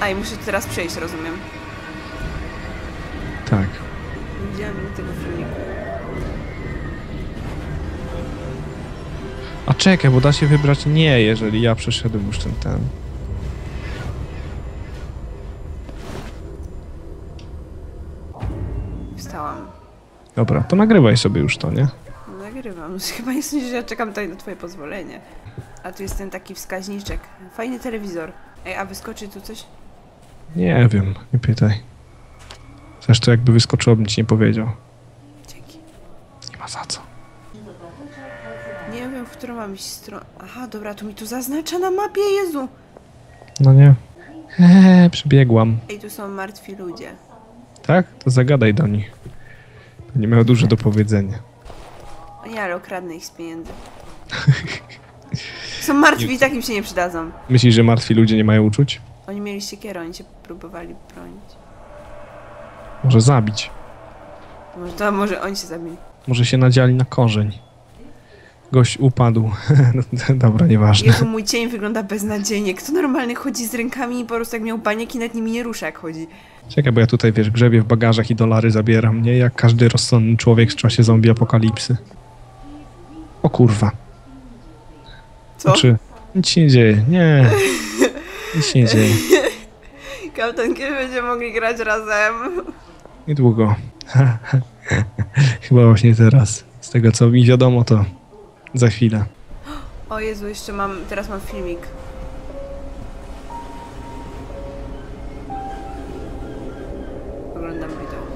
A i muszę teraz przejść, rozumiem. Tak. Nie widziałam tego filmiku. A czekaj, bo da się wybrać nie, jeżeli ja przeszedłem już ten ten. Wstałam. Dobra, to nagrywaj sobie już to, nie? Nagrywam. Chyba nie sądzisz, że ja czekam tutaj na twoje pozwolenie. A tu jest ten taki wskaźniczek. Fajny telewizor. Ej, a wyskoczy tu coś? Nie wiem, nie pytaj. Zresztą jakby wyskoczyło, bym ci nie powiedział. Dzięki. Nie ma za co. Nie wiem, w którą mam iść stronę. Aha, dobra, tu mi tu zaznacza na mapie, Jezu! No nie. Eee, przybiegłam. Ej, tu są martwi ludzie. Tak? To zagadaj do nich. Nie miał dużo do powiedzenia. O nie, ale okradnę ich z pieniędzy. Są martwi i tak im się nie przydadzą. Myślisz, że martwi ludzie nie mają uczuć? Oni mieli siekierę, oni się próbowali bronić. Może zabić. Może, to może oni się zabili. Może się nadziali na korzeń. Gość upadł. No, Dobra, nieważne. Jezu, mój cień wygląda beznadziejnie. Kto normalny chodzi z rękami i po prostu jak miał banieki, nawet nimi nie rusza jak chodzi. Czekaj, bo ja tutaj, wiesz, grzebię w bagażach i dolary zabieram, nie? Jak każdy rozsądny człowiek w czasie zombie apokalipsy. O kurwa. Co? Czy nic się nie dzieje? Nie. Nic się nie dzieje. Kapitan, kiedy będziemy mogli grać razem? Niedługo. Chyba właśnie teraz. Z tego co mi wiadomo, to za chwilę. O Jezu, jeszcze mam, teraz mam filmik. Oglądam wideo.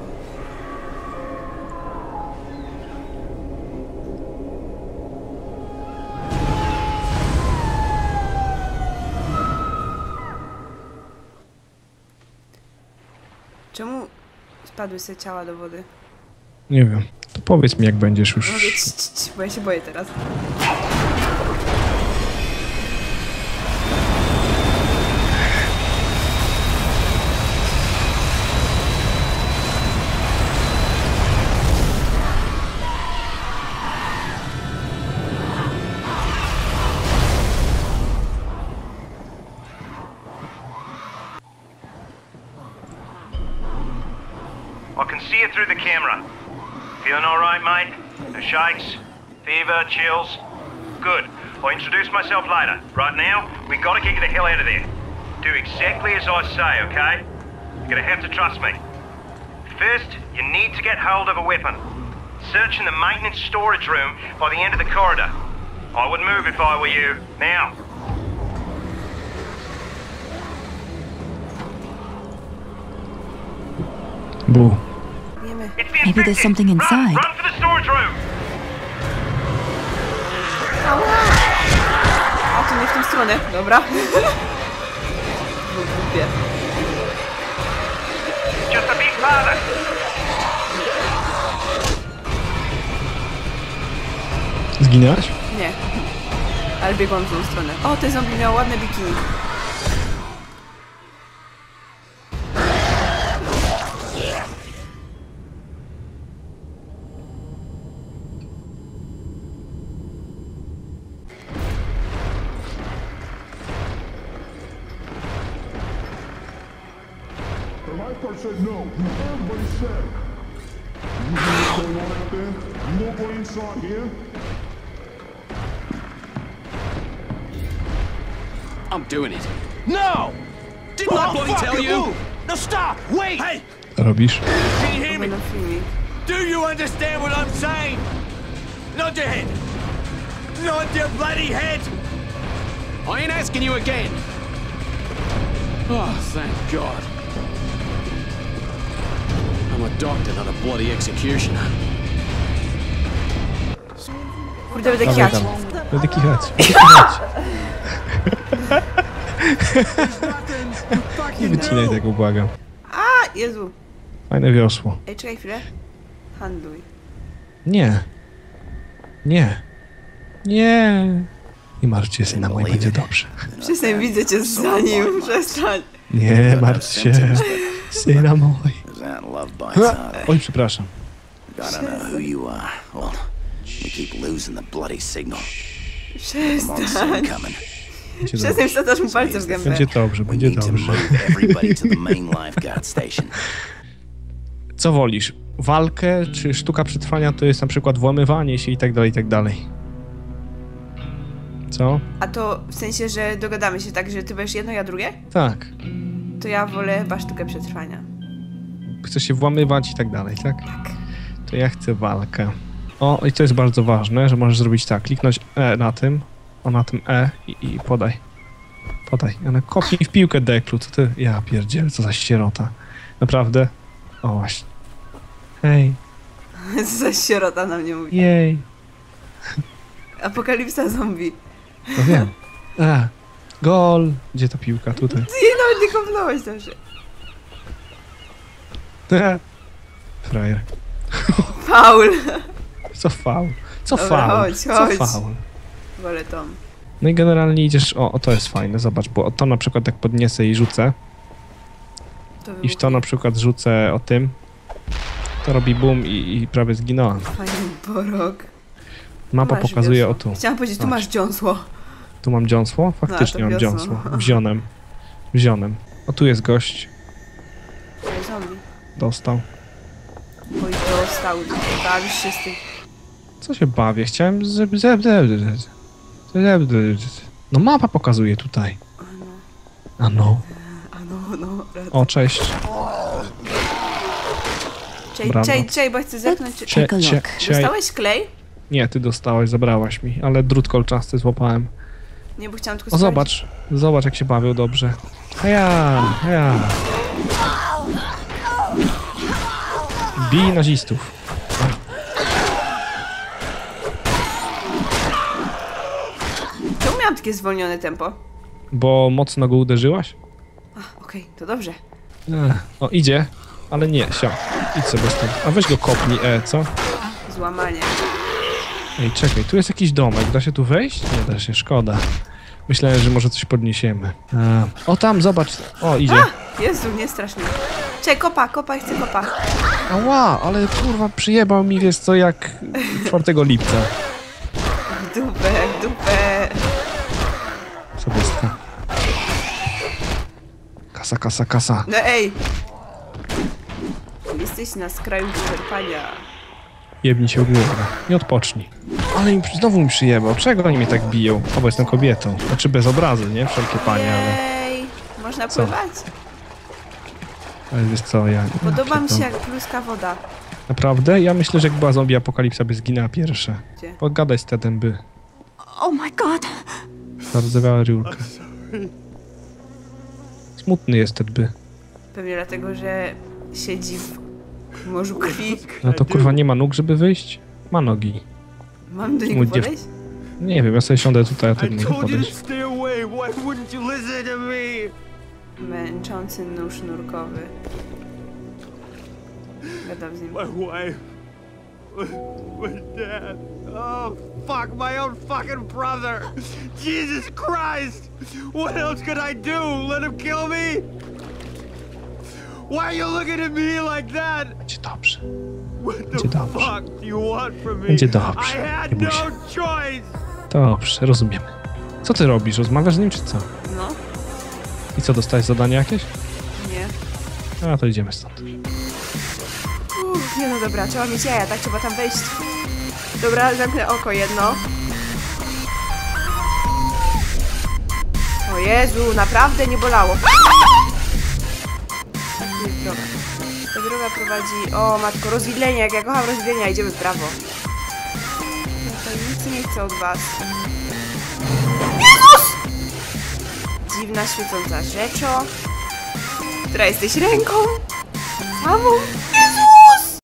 Czemu spadły sobie ciała do wody? Nie wiem. To powiedz mi, jak będziesz już. Mówię, bo ja się boję teraz. Through the camera. Feeling all right, mate? No shakes? Fever? Chills? Good. I'll introduce myself later. Right now, we gotta get you the hell out of there. Do exactly as I say, okay? You're gonna have to trust me. First, you need to get hold of a weapon. Search in the maintenance storage room by the end of the corridor. I would move if I were you. Now. Maybe there's something inside. Run for the storage room! A to nie w tą stronę, dobra. Było głupie. Just a bit farther. Zginęłaś? Nie. Ale biegłam w tą stronę. O, te zombie miało ładne bikini. The lifeguard said no. You heard what he said. You know what's going on out there? You know going inside here? I'm doing it. No! Didn't I bloody tell you? No, stop! Wait! Hey! Co robisz? Can you hear me? Do you understand what I'm saying? Nod your head. Nod your bloody head! I ain't asking you again. Oh, thank God. I'm a doctor, not a bloody executioner. Kurde, będę kichać. Będę kichać. Nie wycinaj tego, błagam. A, Jezu. Fajne wiosło. Ej, czekaj chwilę. Handluj. Nie. Nie. Nie. Nie martw się, syna mój, będzie dobrze. Przestań, widzę cię za nim. Przestań. Nie martw się, syna mój. Bites. Oj, przepraszam. I don't know who you are. Well, we keep losing the bloody signal. Przestań. Przestań wsadzasz mu palce w gębę. Będzie dobrze, będzie dobrze. Co wolisz? Walkę czy sztuka przetrwania to jest na przykład włamywanie się i tak dalej, i tak dalej. Co? A to w sensie, że dogadamy się tak, że ty będziesz jedno, ja drugie? Tak. To ja wolę chyba sztukę przetrwania. Chcesz się włamywać i tak dalej, tak? Tak. To ja chcę walkę. O, i to jest bardzo ważne, że możesz zrobić tak. Kliknąć E na tym, o na tym E i, i podaj. Podaj. Ale kopnij w piłkę deklu, co ty? Ja pierdzielę, co za sierota. Naprawdę? O właśnie. Hej, Co za sierota na mnie mówi. jej. Apokalipsa zombie. No wiem. E, gol. Gdzie ta piłka? Tutaj. Ty nawet nie kopnąłeś dobrze. Frajer. Paul. Co faul? Co Dobra, faul? chodź, Co chodź. faul? Wolę Tom. No i generalnie idziesz, o, o to jest fajne, zobacz, bo to na przykład jak podniesę i rzucę, To i w to na przykład rzucę o tym, to robi boom i, i prawie zginąłem. Fajny porok. Mapa Masz pokazuje o wiosło. tu. Chciałam powiedzieć, tu masz dziąsło. Tu mam dziąsło? Faktycznie No, mam wiosło. dziąsło. Wzionem. Wzionem. O tu jest gość. Zombie. Dostał. Oj, dostał. Bawisz się z tym. Co się bawię? Chciałem. No mapa pokazuje tutaj. A no. A no, no. O, cześć. Czej, brawo. czej, czej, bo chcę zerknąć. Czy... Cie, cie, cie. Dostałeś klej? Nie, ty dostałaś, zabrałaś mi, ale drut kolczasty złapałem. Nie, bo chciałam tylko O, zobacz. Zobacz, jak się bawią dobrze. Heja, heja. Bij nazistów. Czemu miałam takie zwolnione tempo? Bo mocno go uderzyłaś? Okej, to dobrze. Ech. O, idzie, ale nie, sio. Idź sobie stąd. A weź go kopnij, e, co? Złamanie. Ej, czekaj, tu jest jakiś domek, da się tu wejść? Nie da się, szkoda. Myślałem, że może coś podniesiemy. E, o, tam, zobacz. O, idzie. Jezu, nie strasz mnie. Czej, kopa, kopa, chcę kopa. Ała, ale kurwa, przyjebał mi, wiesz co, jak 4 lipca. W dupę, w dupę. Kasa, kasa, kasa. No ej! Jesteś na skraju wyczerpania. Jebnij się głowę. Nie odpocznij. Ale im, znowu mi przyjebał. Czego oni mnie tak biją? O, bo jestem kobietą. Znaczy bez obrazy, nie? Wszelkie panie, ale... Ej, można Co? pływać? Ale wiesz co, ja... Podoba mi się jak pluska woda. Naprawdę? Ja myślę, że jak była zombie apokalipsa, by zginęła pierwsza. Gdzie? Pogadaj z Tedem, by. Oh my god. Zardzewiała Riulka. Smutny jest Ted, by. Pewnie dlatego, że siedzi w morzu krwi. No to kurwa nie ma nóg, żeby wyjść? Ma nogi. Mam do niego podejść? Nie wiem, ja sobie siądę tutaj, a you to podejść. Męczący nóż nurkowy. Gadam z nim. My wife. My dad. Oh, fuck, my own fucking brother. Jesus Christ. What else could I do? Let him kill me? Why are you looking at me like that? Będzie dobrze. What the Będzie dobrze. fuck do you want from me? Będzie dobrze. Nie bój no się. Dobrze, rozumiemy. Co ty robisz? Rozmawiasz z nim, czy co? No, I co, dostałeś zadanie jakieś? nie. A, to idziemy stąd. Uff, nie no dobra, trzeba mieć jaja, tak? Trzeba tam wejść. Dobra, zamknę oko jedno. O Jezu, naprawdę nie bolało. Tak jest droga. Ta droga prowadzi... O matko, rozwidlenie, jak ja kocham rozwidlenia, idziemy w prawo. Ja to nic nie chcę od was. Dziwna, świecąca rzeczo. Która jesteś ręką? Samą?